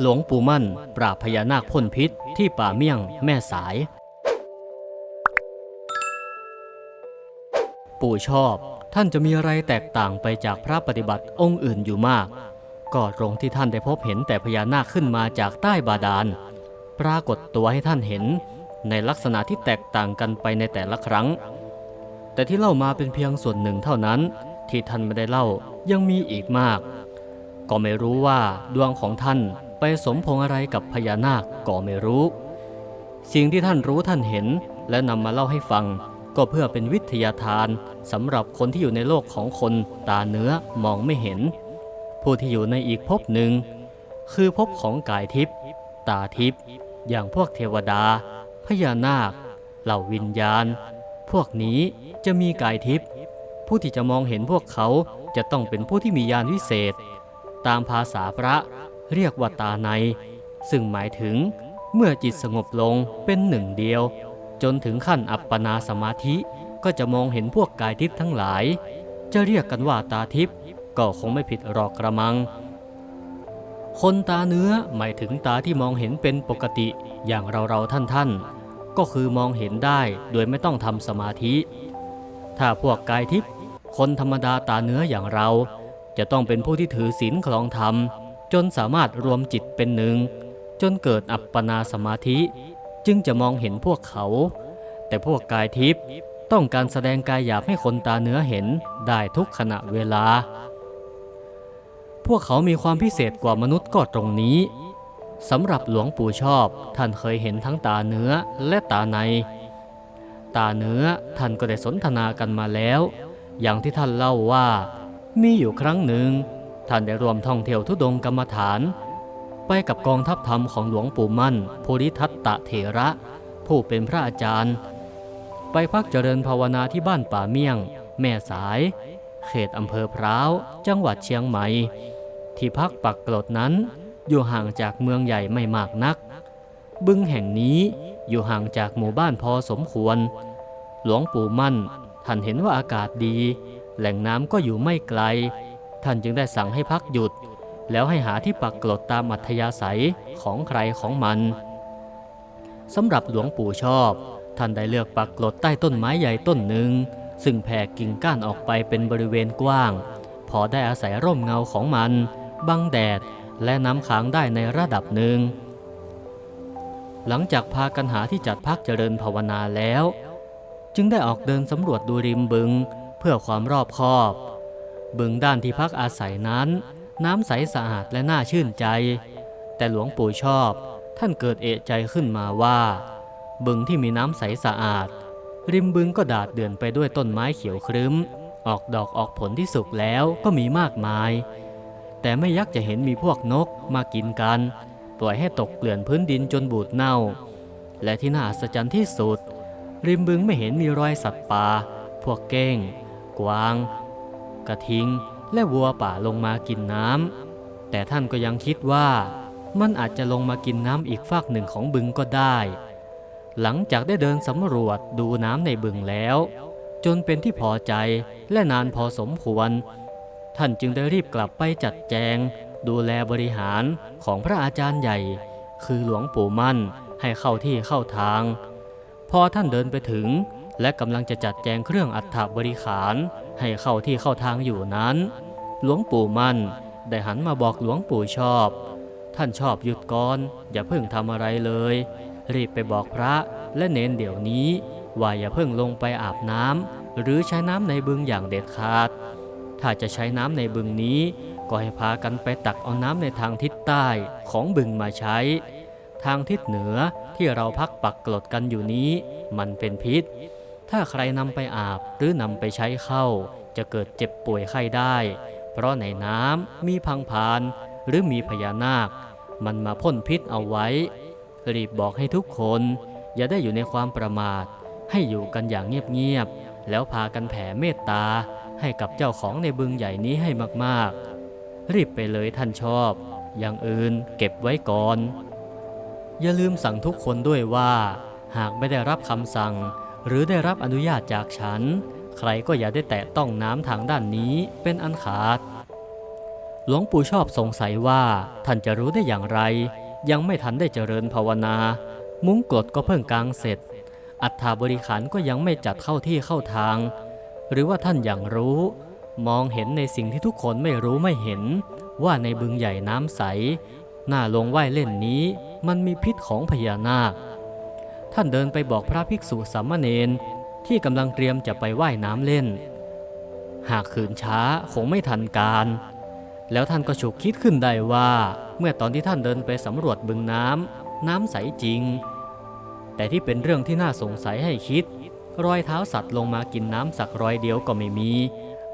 หลวงปู่มั่น ปราบพญานาคพ่นพิษ ที่ป่าเมี่ยงแม่สาย ปู่ชอบ ท่านจะมีอะไรแตกต่างไปจากพระปฏิบัติองค์อื่นอยู่มาก ก็ตรงที่ท่านได้พบเห็นแต่พญานาคขึ้นมาจากใต้บาดาล ปรากฏตัวให้ท่านเห็น ในลักษณะที่แตกต่างกันไปในแต่ละครั้ง แต่ที่เล่ามาเป็นเพียงส่วนหนึ่งเท่านั้น ที่ท่านไม่ได้เล่ายังมีอีกมาก ก็ไม่รู้ว่าดวงของท่าน ไปสมพงอะไรกับพญานาคก็ไม่รู้ สิ่งที่ท่านรู้ท่านเห็น และนำมาเล่าให้ฟัง ก็เพื่อเป็นวิทยาทานสำหรับคนที่อยู่ในโลกของคนตาเนื้อมองไม่เห็น ผู้ที่อยู่ในอีกภพหนึ่ง คือภพของกายทิพย์ตาทิพย์อย่างพวกเทวดา พญานาค เหล่าวิญญาณ พวกนี้จะมีกายทิพย์ผู้ที่จะมองเห็นพวกเขาจะต้องเป็นผู้ที่มีญาณวิเศษ ตามภาษาพระ เรียกว่าตาใน ซึ่งหมายถึงเมื่อจิตสงบลงเป็นหนึ่งเดียว จนถึงขั้นอัปปนาสมาธิก็จะมองเห็นพวกกายทิพย์ทั้งหลาย จะเรียกกันว่าตาทิพย์ก็คงไม่ผิดหรอกกระมัง คนตาเนื้อหมายถึงตาที่มองเห็นเป็นปกติอย่างเราเราท่านท่านๆ ก็คือมองเห็นได้โดยไม่ต้องทำสมาธิ ถ้าพวกกายทิพย์คนธรรมดาตาเนื้ออย่างเรา จะต้องเป็นผู้ที่ถือศีลคลองธรรม จนสามารถรวมจิตเป็นหนึ่ง จนเกิดอัปปนาสมาธิ จึงจะมองเห็นพวกเขา แต่พวกกายทิพย์ต้องการแสดงกายหยาบให้คนตาเนื้อเห็นได้ทุกขณะเวลา พวกเขามีความพิเศษกว่ามนุษย์ก็ตรงนี้สำหรับหลวงปู่ชอบ ท่านเคยเห็นทั้งตาเนื้อและตาใน ตาเนื้อท่านก็ได้สนทนากันมาแล้ว อย่างที่ท่านเล่าว่า มีอยู่ครั้งหนึ่ง ท่านได้รวมท่องเที่ยวทุดงกรรมฐาน ไปกับกองทัพธรรมของหลวงปู่มั่นภูริทัตตะเถระ ผู้เป็นพระอาจารย์ ไปพักเจริญภาวนาที่บ้านป่าเมี่ยง แม่สาย เขตอำเภอพร้าว จังหวัดเชียงใหม่ ที่พักปักกลดนั้น อยู่ห่างจากเมืองใหญ่ไม่มากนัก บึงแห่งนี้อยู่ห่างจากหมู่บ้านพอสมควร หลวงปู่มั่นท่านเห็นว่าอากาศดี แหล่งน้ำก็อยู่ไม่ไกล ท่านจึงได้สั่งให้พักหยุด แล้วให้หาที่ปักกลดตามอัธยาศัยของใครของมันสำหรับหลวงปู่ชอบ ท่านได้เลือกปักกลดใต้ต้นไม้ใหญ่ต้นหนึ่ง ซึ่งแผ่กิ่งก้านออกไปเป็นบริเวณกว้าง พอได้อาศัยร่มเงาของมัน บังแดดและน้ำค้างได้ในระดับหนึ่ง หลังจากพากันหาที่จัดพักเจริญภาวนาแล้ว จึงได้ออกเดินสำรวจดูริมบึง เพื่อความรอบคอบ บึงด้านที่พักอาศัยนั้น น้ำใสสะอาดและน่าชื่นใจ แต่หลวงปู่ชอบ ท่านเกิดเอะใจขึ้นมาว่า บึงที่มีน้ำใสสะอาด ริมบึงก็ดาดเดือนไปด้วยต้นไม้เขียวครึ้ม ออกดอกออกผลที่สุกแล้วก็มีมากมาย แต่ไม่ยักจะเห็นมีพวกนกมากินกัน ปล่อยให้ตกเกลื่อนพื้นดินจนบูดเน่า และที่น่าอัศจรรย์ที่สุด ริมบึงไม่เห็นมีรอยสัตว์ป่าพวกเก้ง กวาง กระทิง และวัวป่าลงมากินน้ำแต่ท่านก็ยังคิดว่า มันอาจจะลงมากินน้ำอีกฝากหนึ่งของบึงก็ได้ หลังจากได้เดินสำรวจดูน้ำในบึงแล้ว จนเป็นที่พอใจและนานพอสมควร ท่านจึงได้รีบกลับไปจัดแจง ดูแลบริหารของพระอาจารย์ใหญ่ คือหลวงปู่มั่นให้เข้าที่เข้าทาง พอท่านเดินไปถึง และกำลังจะจัดแจงเครื่องอัฐบริขารให้เข้าที่เข้าทางอยู่นั้น หลวงปู่มั่นได้หันมาบอกหลวงปู่ชอบ ท่านชอบหยุดก่อน อย่าเพิ่งทำอะไรเลย รีบไปบอกพระและเน้นเดี๋ยวนี้ ว่าอย่าเพิ่งลงไปอาบน้ำหรือใช้น้ำในบึงอย่างเด็ดขาด ถ้าจะใช้น้ำในบึงนี้ ก็ให้พากันไปตักเอาน้ำในทางทิศใต้ของบึงมาใช้ ทางทิศเหนือที่เราพักปักกลดกันอยู่นี้ มันเป็นพิษ ถ้าใครนำไปอาบหรือนำไปใช้เข้า จะเกิดเจ็บป่วยไข้ได้ เพราะในน้ำมีพังพานหรือมีพญานาค มันมาพ่นพิษเอาไว้ รีบบอกให้ทุกคน อย่าได้อยู่ในความประมาท ให้อยู่กันอย่างเงียบๆแล้วพากันแผ่เมตตาให้กับเจ้าของในบึงใหญ่นี้ให้มากๆ รีบไปเลยท่านชอบ อย่างอื่นเก็บไว้ก่อน อย่าลืมสั่งทุกคนด้วยว่า หากไม่ได้รับคำสั่ง หรือได้รับอนุญาตจากฉัน ใครก็อย่าได้แตะต้องน้ำทางด้านนี้เป็นอันขาด หลวงปู่ชอบสงสัยว่าท่านจะรู้ได้อย่างไร ยังไม่ทันได้เจริญภาวนา มุ้งกดก็เพิ่งกางเสร็จ อัฐาบริขารก็ยังไม่จัดเข้าที่เข้าทาง หรือว่าท่านอย่างรู้ มองเห็นในสิ่งที่ทุกคนไม่รู้ไม่เห็น ว่าในบึงใหญ่น้ำใส หน้าลงไหว้เล่นนี้ มันมีพิษของพญานาค ท่านเดินไปบอกพระภิกษุสามเณรที่กำลังเตรียมจะไปว่ายน้ำเล่น หากขืนช้าคงไม่ทันการ แล้วท่านก็ฉุกคิดขึ้นได้ว่า เมื่อตอนที่ท่านเดินไปสำรวจบึงน้ำน้ำใสจริง แต่ที่เป็นเรื่องที่น่าสงสัยให้คิด รอยเท้าสัตว์ลงมากินน้ำสักรอยเดียวก็ไม่มี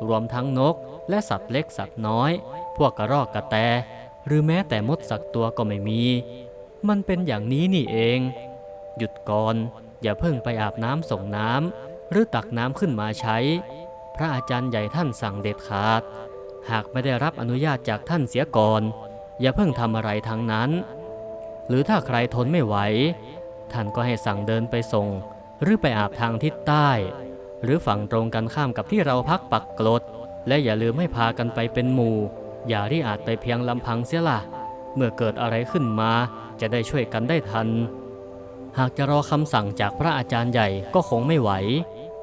รวมทั้งนกและสัตว์เล็กสัตว์น้อย พวกกระรอกกระแต หรือแม้แต่มดสักตัวก็ไม่มี มันเป็นอย่างนี้นี่เอง หยุดก่อน อย่าเพิ่งไปอาบน้ำส่งน้ำหรือตักน้ำขึ้นมาใช้ พระอาจารย์ใหญ่ท่านสั่งเด็ดขาด หากไม่ได้รับอนุญาตจากท่านเสียก่อน อย่าเพิ่งทำอะไรทั้งนั้น หรือถ้าใครทนไม่ไหว ท่านก็ให้สั่งเดินไปส่ง หรือไปอาบทางทิศใต้ หรือฝั่งตรงกันข้ามกับที่เราพักปักกลด และอย่าลืมให้พากันไปเป็นหมู่ อย่ารีอาจไปเพียงลำพังเสียละ่ะเมื่อเกิดอะไรขึ้นมาจะได้ช่วยกันได้ทัน หากจะรอคำสั่งจากพระอาจารย์ใหญ่ก็คงไม่ไหว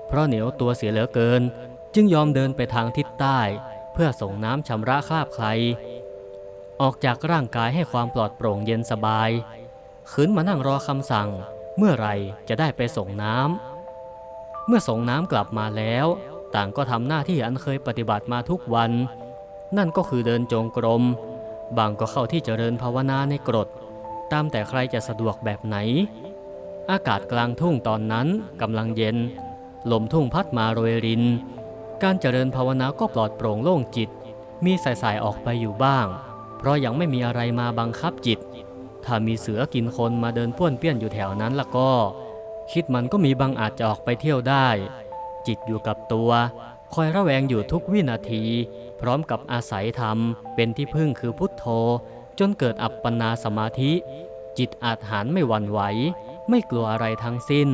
เพราะเหนียวตัวเสียเหลือเกิน จึงยอมเดินไปทางทิศใต้ เพื่อส่งน้ำชำระคราบใคร ออกจากร่างกายให้ความปลอดโปร่งเย็นสบาย ขืนมานั่งรอคำสั่ง เมื่อไรจะได้ไปส่งน้ำ เมื่อส่งน้ำกลับมาแล้ว ต่างก็ทำหน้าที่อันเคยปฏิบัติมาทุกวัน นั่นก็คือเดินจงกรม บางก็เข้าที่เจริญภาวนาในกรด ตามแต่ใครจะสะดวกแบบไหน อากาศกลางทุ่งตอนนั้นกำลังเย็น ลมทุ่งพัดมาโรยริน การเจริญภาวนาก็ปลอดโปร่งโล่งจิต มีสายๆออกไปอยู่บ้าง เพราะยังไม่มีอะไรมาบังคับจิต ถ้ามีเสือกินคนมาเดินป้วนเปี้ยนอยู่แถวนั้นล่ะก็ คิดมันก็มีบางอาจจะออกไปเที่ยวได้ จิตอยู่กับตัว คอยระแวงอยู่ทุกวินาที พร้อมกับอาศัยธรรม เป็นที่พึ่งคือพุทโธ จนเกิดอัปปนาสมาธิ จิตอาจหารไม่หวั่นไหว ไม่กลัวอะไรทั้งสิ้น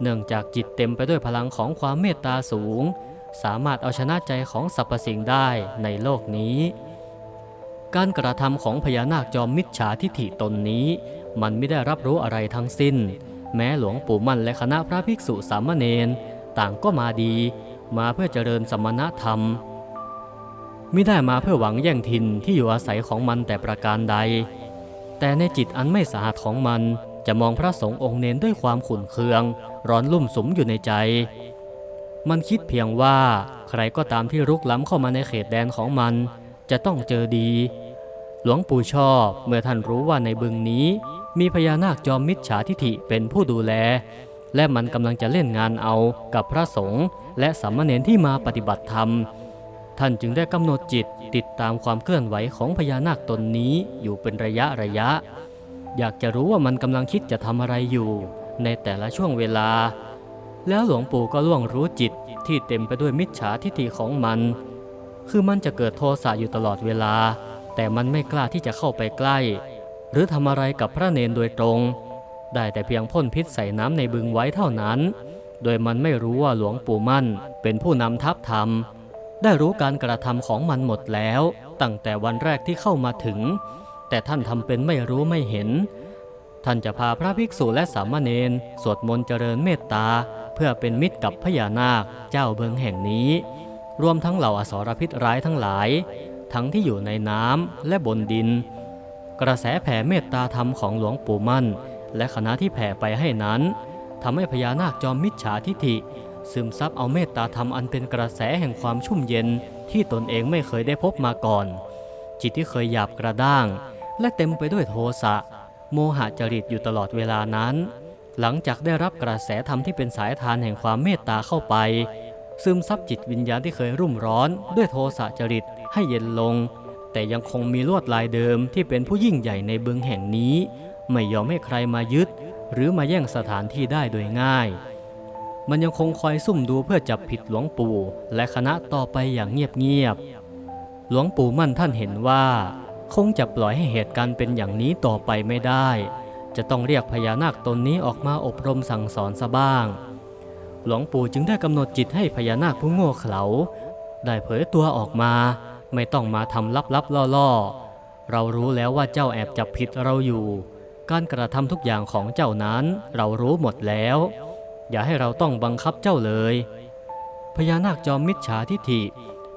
เนื่องจากจิตเต็มไปด้วยพลังของความเมตตาสูง สามารถเอาชนะใจของสรรพสิ่งได้ในโลกนี้ การกระทำของพญานาคจอมมิจฉาทิฐิตนนี้ มันไม่ได้รับรู้อะไรทั้งสิ้น แม้หลวงปู่มั่นและคณะพระภิกษุสามเณรต่างก็มาดี มาเพื่อเจริญสมณธรรมไม่ได้มาเพื่อหวังแย่งถิ่นที่อยู่อาศัยของมันแต่ประการใด แต่ในจิตอันไม่สะอาดของมัน จะมองพระสงฆ์องค์เน้นด้วยความขุ่นเคือง ร้อนลุ่มสมอยู่ในใจ มันคิดเพียงว่าใครก็ตามที่รุกล้ำเข้ามาในเขตแดนของมัน จะต้องเจอดี หลวงปู่ชอบเมื่อท่านรู้ว่าในบึงนี้ มีพญานาคจอมมิจฉาทิฐิเป็นผู้ดูแล และมันกำลังจะเล่นงานเอากับพระสงฆ์และสามเณรที่มาปฏิบัติธรรม ท่านจึงได้กำหนดจิตติดตามความเคลื่อนไหวของพญานาคตนนี้อยู่เป็นระยะระยะ อยากจะรู้ว่ามันกำลังคิดจะทำอะไรอยู่ ในแต่ละช่วงเวลา แล้วหลวงปู่ก็ล่วงรู้จิตที่เต็มไปด้วยมิจฉาทิฏฐิของมัน คือมันจะเกิดโทสะอยู่ตลอดเวลา แต่มันไม่กล้าที่จะเข้าไปใกล้ หรือทำอะไรกับพระเนนโดยตรง ได้แต่เพียงพ่นพิษใส่น้ำในบึงไว้เท่านั้น โดยมันไม่รู้ว่าหลวงปู่มั่น เป็นผู้นำทัพธรรม ได้รู้การกระทำของมันหมดแล้ว ตั้งแต่วันแรกที่เข้ามาถึง แต่ท่านทำเป็นไม่รู้ไม่เห็น ท่านจะพาพระภิกษุและสามเณรสวดมนต์เจริญเมตตา เพื่อเป็นมิตรกับพญานาคเจ้าเบิงแห่งนี้ รวมทั้งเหล่าอสรพิษร้ายทั้งหลาย ทั้งที่อยู่ในน้ำและบนดิน กระแสแผ่เมตตาธรรมของหลวงปู่มั่น และคณะที่แผ่ไปให้นั้นทำให้พญานาคจอมมิจฉาทิฐิซึมซับเอาเมตตาธรรมอันเป็นกระแสแห่งความชุ่มเย็นที่ตนเองไม่เคยได้พบมาก่อน จิตที่เคยหยาบกระด้าง และเต็มไปด้วยโทสะ โมหะจริตอยู่ตลอดเวลานั้น หลังจากได้รับกระแสธรรมที่เป็นสายทานแห่งความเมตตาเข้าไป ซึมซับจิตวิญญาณที่เคยรุ่มร้อน ด้วยโทสะจริตให้เย็นลง แต่ยังคงมีลวดลายเดิมที่เป็นผู้ยิ่งใหญ่ในบึงแห่งนี้ ไม่ยอมให้ใครมายึด หรือมาแย่งสถานที่ได้โดยง่าย มันยังคงคอยซุ่มดูเพื่อจับผิดหลวงปู่ และคณะต่อไปอย่างเงียบๆหลวงปู่มั่นท่านเห็นว่า คงจะปล่อยให้เหตุการณ์เป็นอย่างนี้ต่อไปไม่ได้ จะต้องเรียกพญานาคตนนี้ออกมาอบรมสั่งสอนซะบ้าง หลวงปู่จึงได้กำหนดจิตให้พญานาคผู้โง่เขลา ได้เผยตัวออกมา ไม่ต้องมาทำลับๆล่อๆ เรารู้แล้วว่าเจ้าแอบจับผิดเราอยู่ การกระทำทุกอย่างของเจ้านั้นเรารู้หมดแล้ว อย่าให้เราต้องบังคับเจ้าเลย พญานาคจอมมิจฉาทิฐิ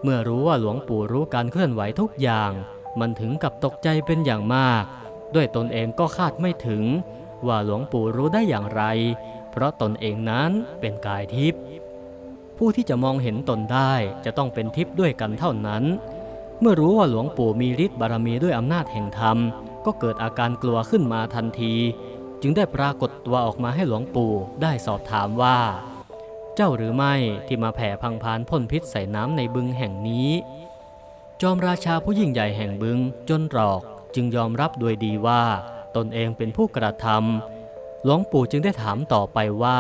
เมื่อรู้ว่าหลวงปู่รู้การเคลื่อนไหวทุกอย่าง มันถึงกับตกใจเป็นอย่างมาก ด้วยตนเองก็คาดไม่ถึง ว่าหลวงปู่รู้ได้อย่างไร เพราะตนเองนั้นเป็นกายทิพย์ผู้ที่จะมองเห็นตนได้จะต้องเป็นทิพย์ด้วยกันเท่านั้น เมื่อรู้ว่าหลวงปู่มีฤทธิ์บารมีด้วยอำนาจแห่งธรรม ก็เกิดอาการกลัวขึ้นมาทันที จึงได้ปรากฏตัวออกมาให้หลวงปู่ได้สอบถามว่า เจ้าหรือไม่ที่มาแผ่พังพานพ่นพิษใส่น้ำในบึงแห่งนี้ จอมราชาผู้ยิ่งใหญ่แห่งบึงจนรอกจึงยอมรับโดยดีว่าตนเองเป็นผู้กระทำหลวงปู่จึงได้ถามต่อไปว่า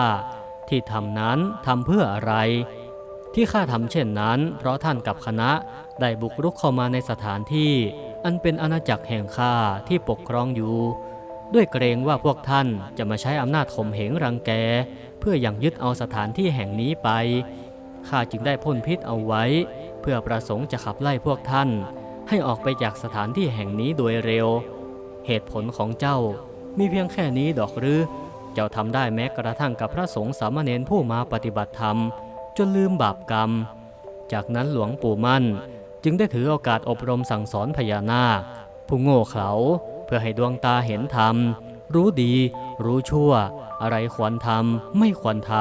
ที่ทำนั้นทำเพื่ออะไร ที่ข้าทำเช่นนั้น เพราะท่านกับคณะได้บุกรุกเข้ามาในสถานที่ อันเป็นอาณาจักรแห่งข้าที่ปกครองอยู่ ด้วยเกรงว่าพวกท่านจะมาใช้อำนาจข่มเหงรังแก เพื่ออย่างยึดเอาสถานที่แห่งนี้ไปข้าจึงได้พ่นพิษเอาไว้ เพื่อประสงค์จะขับไล่พวกท่าน ให้ออกไปจากสถานที่แห่งนี้โดยเร็ว เหตุผลของเจ้ามีเพียงแค่นี้ดอกหรือ เจ้าทำได้แม้กระทั่งกับพระสงฆ์สามเณรผู้มาปฏิบัติธรรม จนลืมบาปกรรม จากนั้นหลวงปู่มั่น จึงได้ถือโอกาสอบรมสั่งสอนพญานาค ผู้โง่เขลาเพื่อให้ดวงตาเห็นธรรม รู้ดี รู้ชั่ว อะไรควรทำไม่ควรท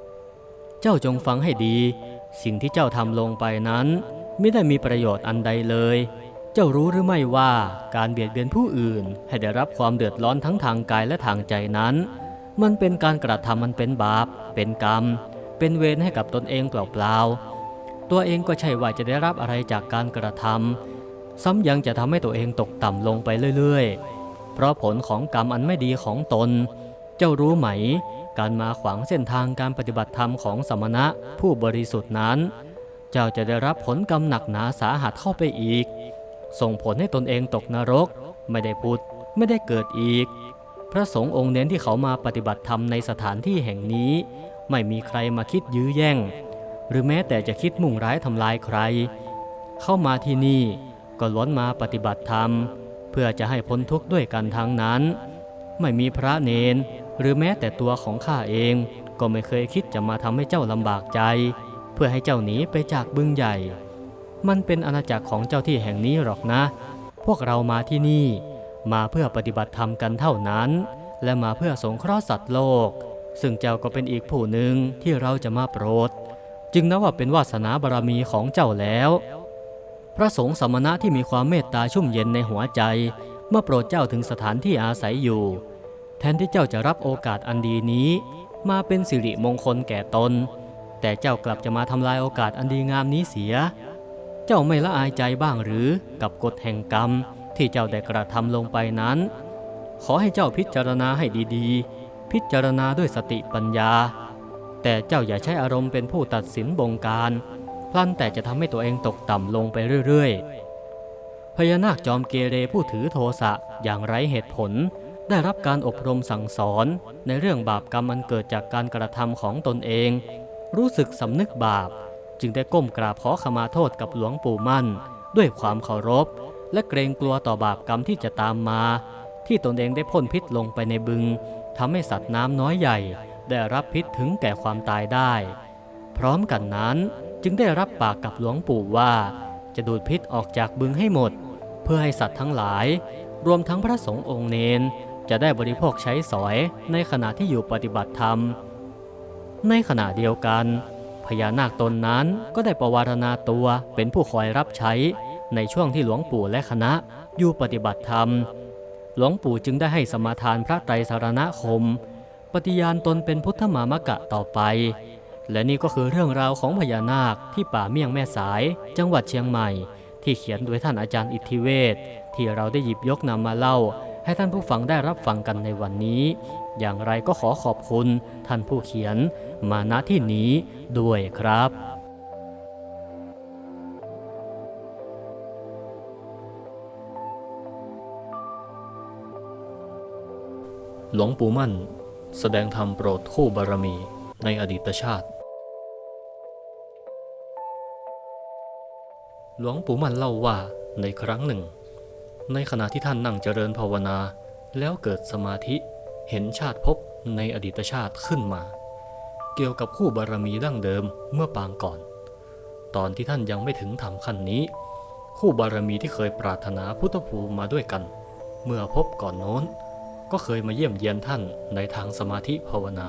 ำเจ้าจงฟังให้ดี สิ่งที่เจ้าทำลงไปนั้น ไม่ได้มีประโยชน์อันใดเลย เจ้ารู้หรือไม่ว่าการเบียดเบียนผู้อื่น ให้ได้รับความเดือดร้อนทั้งทางกายและทางใจนั้น มันเป็นการกระทำมันเป็นบาป เป็นกรรม เป็นเวรให้กับตนเองเปล่าๆตัวเองก็ใช่ว่าจะได้รับอะไรจากการกระทำซ้ำยังจะทำให้ตัวเองตกต่ำลงไปเรื่อยๆ เพราะผลของกรรมอันไม่ดีของตน เจ้ารู้ไหม การมาขวางเส้นทางการปฏิบัติธรรมของสมณะผู้บริสุทธิ์นั้น เจ้าจะได้รับผลกรรมหนักหนาสาหัสเข้าไปอีก ส่งผลให้ตนเองตกนรก ไม่ได้พุทธไม่ได้เกิดอีก พระสงฆ์องค์เน้นที่เขามาปฏิบัติธรรมในสถานที่แห่งนี้ ไม่มีใครมาคิดยื้อแย่ง หรือแม้แต่จะคิดมุ่งร้ายทำลายใคร เข้ามาที่นี่ก็ล้วนมาปฏิบัติธรรม เพื่อจะให้พ้นทุกข์ด้วยกันทั้งนั้น ไม่มีพระเนน หรือแม้แต่ตัวของข้าเองก็ไม่เคยคิดจะมาทำให้เจ้าลำบากใจ เพื่อให้เจ้าหนีไปจากบึงใหญ่ มันเป็นอาณาจักรของเจ้าที่แห่งนี้หรอกนะ พวกเรามาที่นี่ มาเพื่อปฏิบัติธรรมกันเท่านั้น และมาเพื่อสงเคราะห์สัตว์โลก ซึ่งเจ้าก็เป็นอีกผู้หนึ่งที่เราจะมาโปรด จึงนับว่าเป็นวาสนาบารมีของเจ้าแล้ว พระสงฆ์สมณะที่มีความเมตตาชุ่มเย็นในหัวใจเมื่อโปรดเจ้าถึงสถานที่อาศัยอยู่ แทนที่เจ้าจะรับโอกาสอันดีนี้ มาเป็นสิริมงคลแก่ตน แต่เจ้ากลับจะมาทำลายโอกาสอันดีงามนี้เสีย เจ้าไม่ละอายใจบ้างหรือกับกฎแห่งกรรมที่เจ้าได้กระทำลงไปนั้น ขอให้เจ้าพิจารณาให้ดีๆ พิจารณาด้วยสติปัญญา แต่เจ้าอย่าใช้อารมณ์เป็นผู้ตัดสินบงการ พลันแต่จะทำให้ตัวเองตกต่ำลงไปเรื่อยๆพญานาคจอมเกเรผู้ถือโทสะอย่างไร้เหตุผล ได้รับการอบรมสั่งสอนในเรื่องบาปกรรมอันเกิดจากการกระทำของตนเอง รู้สึกสำนึกบาป จึงได้ก้มกราบขอขมาโทษกับหลวงปู่มั่น ด้วยความเคารพ และเกรงกลัวต่อบาปกรรมที่จะตามมา ที่ตนเองได้พ่นพิษลงไปในบึงทำให้สัตว์น้ำน้อยใหญ่ ได้รับพิษถึงแก่ความตายได้ พร้อมกันนั้นจึงได้รับปากกับหลวงปู่ว่า จะดูดพิษออกจากบึงให้หมด เพื่อให้สัตว์ทั้งหลาย รวมทั้งพระสงฆ์องค์เนน จะได้บริโภคใช้สอยในขณะที่อยู่ปฏิบัติธรรม ในขณะเดียวกัน พญานาคตนนั้นก็ได้ประวารณาตัวเป็นผู้คอยรับใช้ในช่วงที่หลวงปู่และคณะอยู่ปฏิบัติธรรม หลวงปู่จึงได้ให้สมาทานพระไตรสารณคม ปฏิญาณตนเป็นพุทธมามกะต่อไป และนี่ก็คือเรื่องราวของพญานาคที่ป่าเมี่ยงแม่สาย จังหวัดเชียงใหม่ ที่เขียนโดยท่านอาจารย์อิทธิเวศที่เราได้หยิบยกนำมาเล่า ให้ท่านผู้ฟังได้รับฟังกันในวันนี้ อย่างไรก็ขอขอบคุณท่านผู้เขียนมาณที่นี้ด้วยครับหลวงปู่มั่น แสดงธรรมโปรดคู่บารมีในอดีตชาติ หลวงปู่มั่นเล่าว่าในครั้งหนึ่ง ในขณะที่ท่านนั่งเจริญภาวนา แล้วเกิดสมาธิเห็นชาติภพในอดีตชาติขึ้นมา เกี่ยวกับคู่บารมีดั้งเดิมเมื่อปางก่อน ตอนที่ท่านยังไม่ถึงธรรมขั้นนี้ คู่บารมีที่เคยปรารถนาพุทธภูมิมาด้วยกัน เมื่อพบก่อนโน้น ก็เคยมาเยี่ยมเยียนท่านในทางสมาธิภาวนา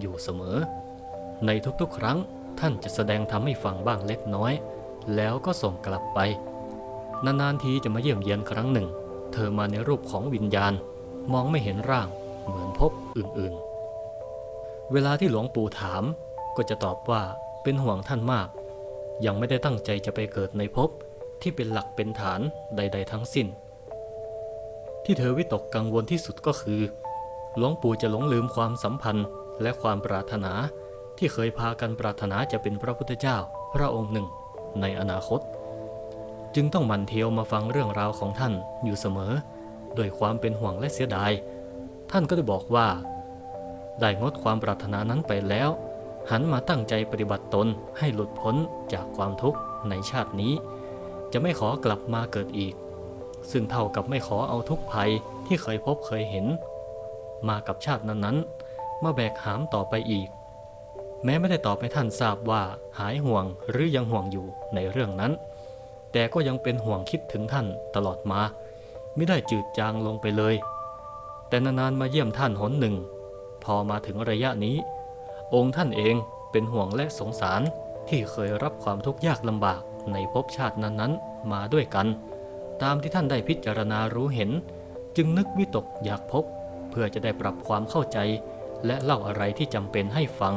อยู่เสมอ ในทุกๆครั้งท่านจะแสดงทำให้ฟังบ้างเล็กน้อย แล้วก็ส่งกลับไป นานๆทีจะมาเยี่ยมเยียนครั้งหนึ่ง เธอมาในรูปของวิญญาณ มองไม่เห็นร่าง เหมือนพบอื่นๆ เวลาที่หลวงปู่ถาม ก็จะตอบว่าเป็นห่วงท่านมาก ยังไม่ได้ตั้งใจจะไปเกิดในภพที่เป็นหลักเป็นฐานใด ๆ ทั้งสิ้น ที่เธอวิตกกังวลที่สุดก็คือ หลวงปู่จะหลงลืมความสัมพันธ์และความปรารถนาที่เคยพากันปรารถนาจะเป็นพระพุทธเจ้าพระองค์หนึ่งในอนาคต จึงต้องมันเทียวมาฟังเรื่องราวของท่านอยู่เสมอโดยความเป็นห่วงและเสียดาย ท่านก็ได้บอกว่า ได้งดความปรารถนานั้นไปแล้ว หันมาตั้งใจปฏิบัติตนให้หลุดพ้นจากความทุกข์ในชาตินี้ จะไม่ขอกลับมาเกิดอีก ซึ่งเท่ากับไม่ขอเอาทุกภัยที่เคยพบเคยเห็น มากับชาตินั้นๆมาแบกหามต่อไปอีก แม้ไม่ได้ตอบให้ท่านทราบว่าหายห่วงหรือยังห่วงอยู่ในเรื่องนั้น แต่ก็ยังเป็นห่วงคิดถึงท่านตลอดมา ไม่ได้จืดจางลงไปเลย แต่นานๆมาเยี่ยมท่านหนหนึ่ง พอมาถึงระยะนี้ องค์ท่านเองเป็นห่วงและสงสารที่เคยรับความทุกข์ยากลำบากในภพชาตินั้นๆ มาด้วยกัน ตามที่ท่านได้พิจารณารู้เห็น จึงนึกวิตกอยากพบ เพื่อจะได้ปรับความเข้าใจ และเล่าอะไรที่จำเป็นให้ฟัง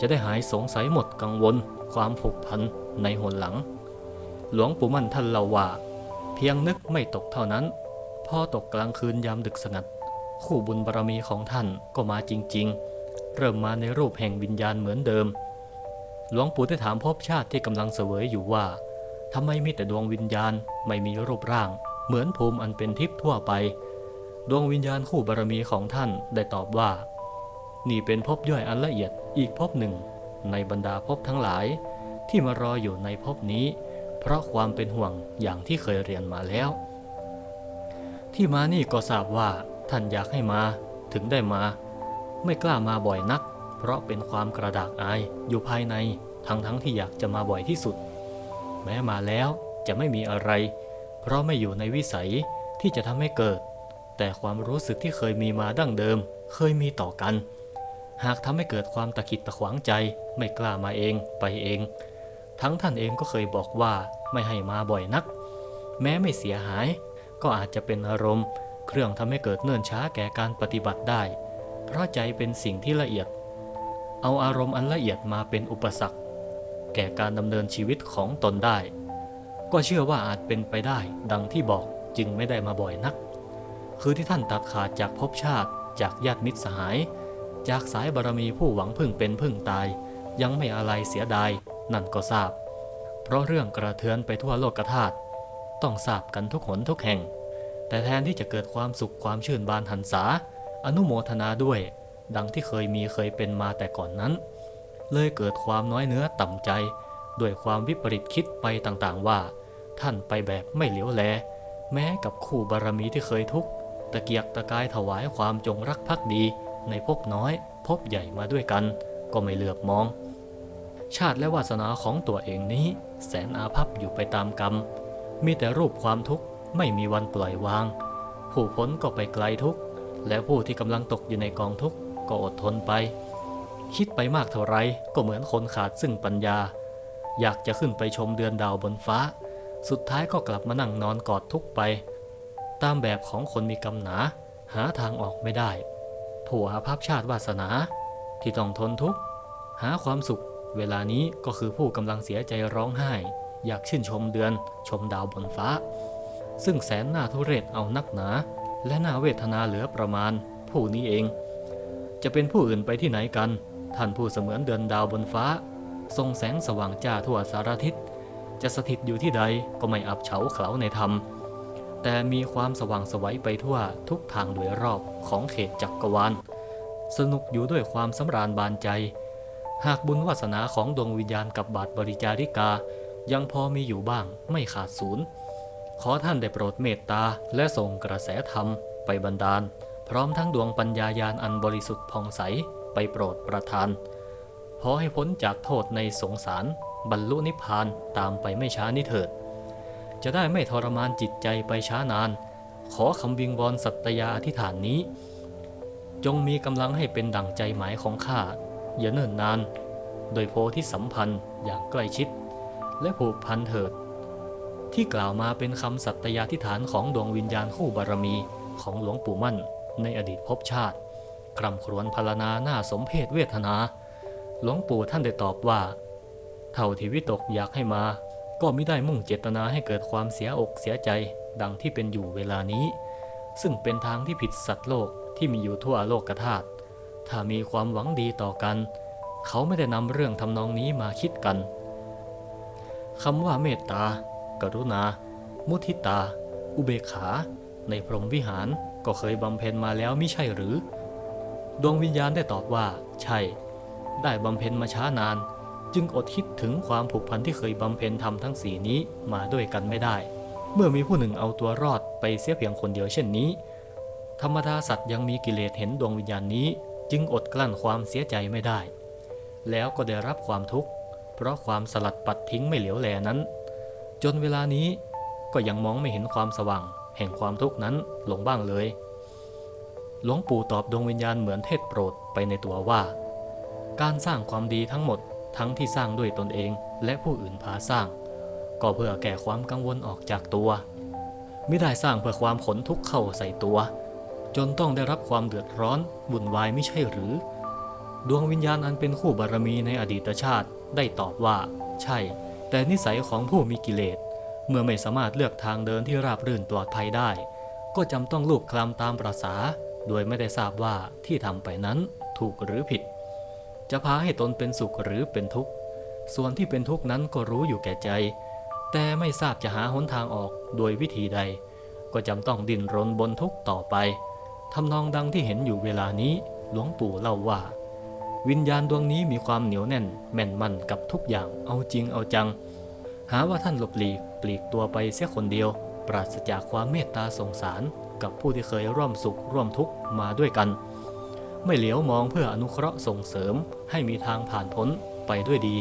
จะได้หายสงสัยหมดกังวล ความผูกพันในหนหลัง หลวงปู่มั่นท่านเล่าว่า เพียงนึกไม่ตกเท่านั้น พอตกกลางคืนยามดึกสงัด คู่บุญบารมีของท่านก็มาจริง ๆ เริ่มมาในรูปแห่งวิญญาณเหมือนเดิม หลวงปู่ได้ถามภพชาติที่กำลังเสวยอยู่ว่าทำไมมีแต่ดวงวิญญาณไม่มีรูปร่าง เหมือนภูมิอันเป็นทิพย์ทั่วไป ดวงวิญญาณคู่บารมีของท่านได้ตอบว่า นี่เป็นภพย่อยอันละเอียดอีกภพหนึ่ง ในบรรดาภพทั้งหลายที่มารออยู่ในภพนี้ เพราะความเป็นห่วงอย่างที่เคยเรียนมาแล้ว ที่มานี่ก็ทราบว่าท่านอยากให้มาถึงได้มา ไม่กล้ามาบ่อยนัก เพราะเป็นความกระดากอายอยู่ภายในทั้งทั้งที่อยากจะมาบ่อยที่สุด แม้มาแล้วจะไม่มีอะไร เพราะไม่อยู่ในวิสัยที่จะทำให้เกิด แต่ความรู้สึกที่เคยมีมาดั้งเดิม เคยมีต่อกัน หากทำให้เกิดความตะขิดตะขวางใจ ไม่กล้ามาเองไปเอง ทั้งท่านเองก็เคยบอกว่าไม่ให้มาบ่อยนัก แม้ไม่เสียหาย ก็อาจจะเป็นอารมณ์ เครื่องทำให้เกิดเนิ่นช้าแก่การปฏิบัติได้ เพราะใจเป็นสิ่งที่ละเอียด เอาอารมณ์อันละเอียดมาเป็นอุปสรรค แก่การดำเนินชีวิตของตนได้ ก็เชื่อว่าอาจเป็นไปได้ ดังที่บอกจึงไม่ได้มาบ่อยนัก คือที่ท่านตัดขาดจากภพชาติ จากญาติมิตรสหาย จากสายบารมีผู้หวังพึ่งเป็นพึ่งตาย ยังไม่อะไรเสียดาย นั่นก็ทราบ เพราะเรื่องกระเทือนไปทั่วโลกธาตุต้องทราบกันทุกหนทุกแห่ง แต่แทนที่จะเกิดความสุขความชื่นบานหันษา อนุโมทนาด้วย ดังที่เคยมีเคยเป็นมาแต่ก่อนนั้น เลยเกิดความน้อยเนื้อต่ำใจ ด้วยความวิปริตคิดไปต่างๆว่า ท่านไปแบบไม่เหลียวแล แม้กับคู่บารมีที่เคยทุกตะเกียกตะกายถวายความจงรักภักดีในภพน้อยภพใหญ่มาด้วยกัน ก็ไม่เหลือบมอง ชาติและวาสนาของตัวเองนี้ แสนอาภัพอยู่ไปตามกรรม มีแต่รูปความทุกข์ไม่มีวันปล่อยวาง ผู้พ้นก็ไปไกลทุกข์ และผู้ที่กำลังตกอยู่ในกองทุกข์ก็อดทนไป คิดไปมากเท่าไรก็เหมือนคนขาดซึ่งปัญญา อยากจะขึ้นไปชมเดือนดาวบนฟ้า สุดท้ายก็กลับมานั่งนอนกอดทุกข์ไป ตามแบบของคนมีกำหนา หาทางออกไม่ได้ ผู้อาภัพชาติวาสนา ที่ต้องทนทุกข์หาความสุข เวลานี้ก็คือผู้กำลังเสียใจร้องไห้ อยากชื่นชมเดือน ชมดาวบนฟ้า ซึ่งแสนหน่าทุเรศเอานักหนา และหน่าเวทนาเหลือประมาณ ผู้นี้เอง จะเป็นผู้อื่นไปที่ไหนกัน ท่านผู้เสมือนเดือนดาวบนฟ้า ทรงแสงสว่างจ้าทั่วสารทิศ จะสถิตอยู่ที่ใดก็ไม่อับเฉาเขลาในธรรม แต่มีความสว่างสวัยไปทั่วทุกทางโดยรอบของเขตจักรวาล สนุกอยู่ด้วยความสำราญบานใจ หากบุญวาสนาของดวงวิญญาณกับบาทบริจาริกา ยังพอมีอยู่บ้างไม่ขาดศูนย์ ขอท่านได้โปรดเมตตาและส่งกระแสธรรมไปบันดาล พร้อมทั้งดวงปัญญายาณอันบริสุทธิ์ผ่องใสไปโปรดประทานพอให้พ้นจากโทษในสงสาร บรรลุนิพพานตามไปไม่ช้านี้เถิด จะได้ไม่ทรมานจิตใจไปช้านาน ขอคำวิงวอนสัตยาอธิษฐานนี้ จงมีกำลังให้เป็นดั่งใจหมายของข้า อย่าเนิ่นนาน โดยโพธิสัมพันธ์อย่างใกล้ชิด และผูกพันเถิด ที่กล่าวมาเป็นคำสัตยาธิฐานของดวงวิญญาณคู่บารมีของหลวงปู่มั่นในอดีตภพชาติกรำครวญพรรณนาหน้าสมเพศเวทนา หลวงปู่ท่านได้ตอบว่า เท่าที่วิตกอยากให้มา ก็ไม่ได้มุ่งเจตนาให้เกิดความเสียอกเสียใจดังที่เป็นอยู่เวลานี้ ซึ่งเป็นทางที่ผิดสัตว์โลกที่มีอยู่ทั่วโลกธาตุ ถ้ามีความหวังดีต่อกัน เขาไม่ได้นำเรื่องทำนองนี้มาคิดกันคำว่าเมตตา กรุณา มุทิตา อุเบกขา ในพรหมวิหารก็เคยบำเพ็ญมาแล้วมิใช่หรือ ดวงวิญญาณได้ตอบว่า ใช่ ได้บำเพ็ญมาช้านาน จึงอดคิดถึงความผูกพันที่เคยบำเพ็ญทำทั้งสี่นี้มาด้วยกันไม่ได้ เมื่อมีผู้หนึ่งเอาตัวรอดไปเสียเพียงคนเดียวเช่นนี้ ธรรมดาสัตว์ยังมีกิเลสเห็นดวงวิญญาณนี้ จึงอดกลั้นความเสียใจไม่ได้ แล้วก็ได้รับความทุกข์ เพราะความสลัดปัดทิ้งไม่เหลียวแลนั้น จนเวลานี้ก็ยังมองไม่เห็นความสว่าง แห่งความทุกข์นั้นหลงบ้างเลย หลวงปู่ตอบดวงวิญญาณเหมือนเทศโปรดไปในตัวว่า การสร้างความดีทั้งหมดทั้งที่สร้างด้วยตนเองและผู้อื่นพาสร้าง ก็เพื่อแก้ความกังวลออกจากตัว ไม่ได้สร้างเพื่อความขนทุกข์เข้าใส่ตัว จนต้องได้รับความเดือดร้อนวุ่นวายไม่ใช่หรือ ดวงวิญญาณอันเป็นคู่บารมีในอดีตชาติได้ตอบว่า ใช่ แต่นิสัยของผู้มีกิเลส เมื่อไม่สามารถเลือกทางเดินที่ราบรื่นปลอดภัยได้ ก็จำต้องลูบคลำตามประษา โดยไม่ได้ทราบว่าที่ทำไปนั้นถูกหรือผิด จะพาให้ตนเป็นสุขหรือเป็นทุกข์ ส่วนที่เป็นทุกข์นั้นก็รู้อยู่แก่ใจ แต่ไม่ทราบจะหาหนทางออกโดยวิธีใด ก็จำต้องดิ้นรนบนทุกข์ต่อไป ทำนองดังที่เห็นอยู่เวลานี้หลวงปู่เล่าว่า วิญญาณดวงนี้มีความเหนียวแน่น แม่นมั่นกับทุกอย่างเอาจริงเอาจัง หาว่าท่านหลบหลีกปลีกตัวไปเสียคนเดียว ปราศจากความเมตตาสงสาร กับผู้ที่เคยร่วมสุขร่วมทุกข์มาด้วยกัน ไม่เหลียวมองเพื่ออนุเคราะห์ส่งเสริมให้มีทางผ่านพ้นไปด้วยดี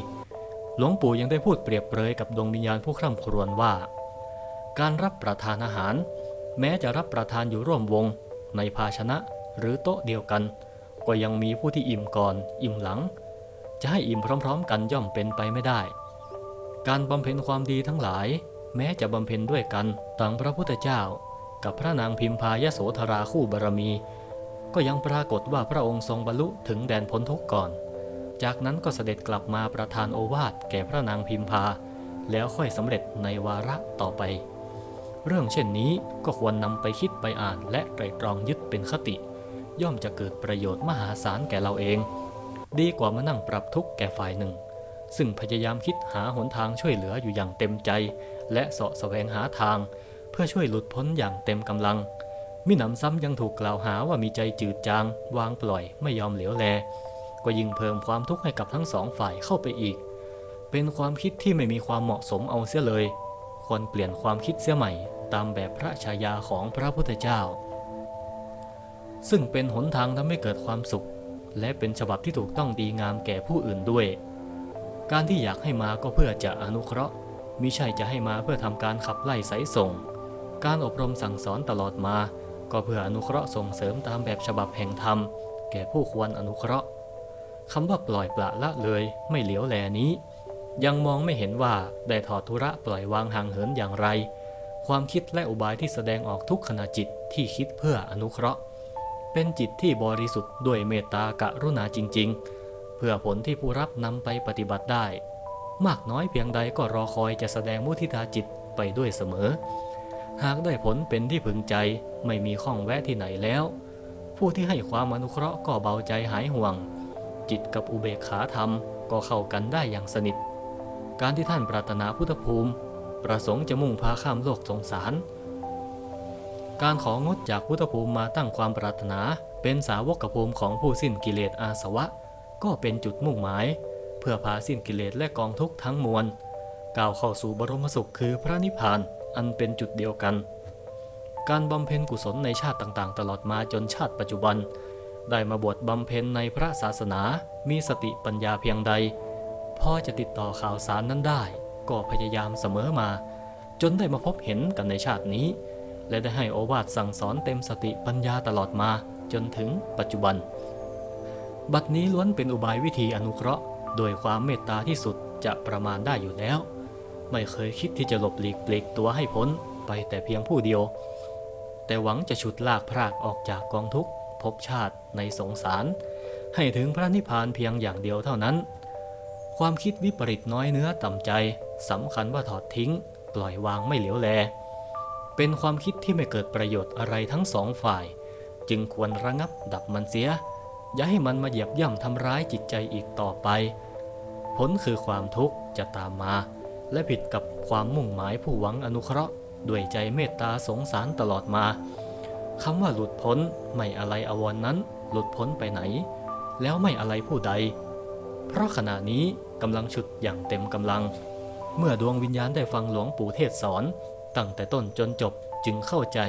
หลวงปู่ยังได้พูดเปรียบเปรยกับดวงวิญญาณผู้คร่ำครวญว่า การรับประทานอาหาร แม้จะรับประทานอยู่ร่วมวง ในภาชนะหรือโต๊ะเดียวกัน ก็ยังมีผู้ที่อิ่มก่อน อิ่มหลัง จะให้อิ่มพร้อม ๆ กันย่อมเป็นไปไม่ได้ การบำเพ็ญความดีทั้งหลาย แม้จะบำเพ็ญด้วยกันต่างพระพุทธเจ้า กับพระนางพิมพายโสธราคู่บารมี ก็ยังปรากฏว่าพระองค์ทรงบรรลุถึงแดนพ้นทุกข์ก่อน จากนั้นก็เสด็จกลับมาประทานโอวาทแก่พระนางพิมพา แล้วค่อยสำเร็จในวาระต่อไป เรื่องเช่นนี้ก็ควรนำไปคิดไปอ่านและไตรตรองยึดเป็นคติ ย่อมจะเกิดประโยชน์มหาศาลแก่เราเอง ดีกว่ามานั่งปรับทุกข์แก่ฝ่ายหนึ่ง ซึ่งพยายามคิดหาหนทางช่วยเหลืออยู่อย่างเต็มใจ และเสาะแสวงหาทาง เพื่อช่วยหลุดพ้นอย่างเต็มกำลัง มิหนำซ้ำยังถูกกล่าวหาว่ามีใจจืดจาง วางปล่อยไม่ยอมเหลียวแล ก็ยิ่งเพิ่มความทุกข์ให้กับทั้งสองฝ่ายเข้าไปอีก เป็นความคิดที่ไม่มีความเหมาะสมเอาเสียเลยควรเปลี่ยนความคิดเสียใหม่ ตามแบบพระฉายาของพระพุทธเจ้า ซึ่งเป็นหนทางทำให้เกิดความสุข และเป็นฉบับที่ถูกต้องดีงามแก่ผู้อื่นด้วย การที่อยากให้มาก็เพื่อจะอนุเคราะห์มิใช่จะให้มาเพื่อทำการขับไล่ไสส่ง การอบรมสั่งสอนตลอดมา ก็เพื่ออนุเคราะห์ส่งเสริมตามแบบฉบับแห่งธรรม แก่ผู้ควรอนุเคราะห์คำว่าปล่อยปละละเลยไม่เหลียวแลนี้ ยังมองไม่เห็นว่าได้ถอดธุระปล่อยวางห่างเหินอย่างไร ความคิดและอุบายที่แสดงออกทุกขณะจิตที่คิดเพื่ออนุเคราะห์ เป็นจิตที่บริสุทธิ์ด้วยเมตตากรุณาจริง ๆ เพื่อผลที่ผู้รับนำไปปฏิบัติได้ มากน้อยเพียงใดก็รอคอยจะแสดงมุทิตาจิตไปด้วยเสมอ หากได้ผลเป็นที่พึงใจไม่มีข้องแวะที่ไหนแล้ว ผู้ที่ให้ความอนุเคราะห์ก็เบาใจหายห่วง จิตกับอุเบกขาธรรมก็เข้ากันได้อย่างสนิท การที่ท่านปรารถนาพุทธภูมิ ประสงค์จะมุ่งพาข้ามโลกสงสาร การของดจากพุทธภูมิมาตั้งความปรารถนา เป็นสาวกภูมิของผู้สิ้นกิเลสอาสวะ ก็เป็นจุดมุ่งหมาย เพื่อพาสิ้นกิเลสและกองทุกข์ทั้งมวลก้าวเข้าสู่บรมสุขคือพระนิพพานอันเป็นจุดเดียวกัน การบำเพ็ญกุศลในชาติต่างๆ ตลอดมาจนชาติปัจจุบัน ได้มาบวชบำเพ็ญในพระศาสนา มีสติปัญญาเพียงใด พอจะติดต่อข่าวสารนั้นได้ ก็พยายามเสมอมา จนได้มาพบเห็นกันในชาตินี้ และได้ให้โอวาทสั่งสอนเต็มสติปัญญาตลอดมาจนถึงปัจจุบัน บัดนี้ล้วนเป็นอุบายวิธีอนุเคราะห์โดยความเมตตาที่สุดจะประมาณได้อยู่แล้ว ไม่เคยคิดที่จะหลบหลีกปลีกตัวให้พ้นไปแต่เพียงผู้เดียว แต่หวังจะฉุดลากพรากออกจากกองทุกข์ภพชาติในสงสาร ให้ถึงพระนิพพานเพียงอย่างเดียวเท่านั้น ความคิดวิปริตน้อยเนื้อต่ำใจ สำคัญว่าถอดทิ้ง ปล่อยวางไม่เหลียวแล เป็นความคิดที่ไม่เกิดประโยชน์อะไรทั้งสองฝ่าย จึงควรระงับดับมันเสีย อย่าให้มันมาเหยียบย่ำทำร้ายจิตใจอีกต่อไป ผลคือความทุกข์จะตามมา และผิดกับความมุ่งหมายผู้หวังอนุเคราะห์ด้วยใจเมตตาสงสารตลอดมาคำว่าหลุดพ้นไม่อะไรอวรนนั้น หลุดพ้นไปไหน แล้วไม่อะไรผู้ใด เพราะขณะนี้กำลังฉุดอย่างเต็มกำลัง เมื่อดวงวิญญาณได้ฟังหลวงปู่เทศสอน ตั้งแต่ต้นจนจบจึงเข้าใจ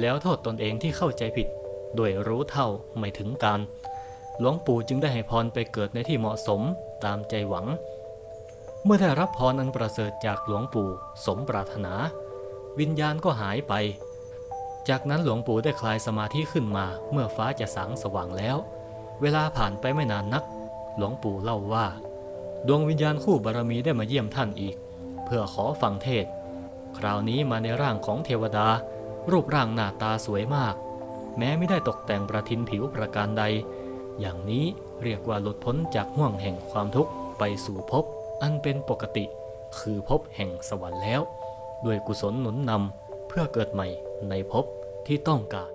แล้วโทษตนเองที่เข้าใจผิด โดยรู้เท่าไม่ถึงการ หลวงปู่จึงได้ให้พรไปเกิดในที่เหมาะสมตามใจหวัง เมื่อได้รับพรอันประเสริฐจากหลวงปู่สมปรารถนา วิญญาณก็หายไป จากนั้นหลวงปู่ได้คลายสมาธิขึ้นมา เมื่อฟ้าจะสางสว่างแล้ว เวลาผ่านไปไม่นานนัก หลวงปู่เล่าว่า ดวงวิญญาณคู่บารมีได้มาเยี่ยมท่านอีก เพื่อขอฟังเทศ คราวนี้มาในร่างของเทวดา รูปร่างหน้าตาสวยมาก แม้ไม่ได้ตกแต่งประทินผิวประการใด อย่างนี้เรียกว่าหลุดพ้นจากห่วงแห่งความทุกข์ไปสู่ภพอันเป็นปกติ คือภพแห่งสวรรค์แล้ว ด้วยกุศลหนุนนำเพื่อเกิดใหม่ในภพที่ต้องการ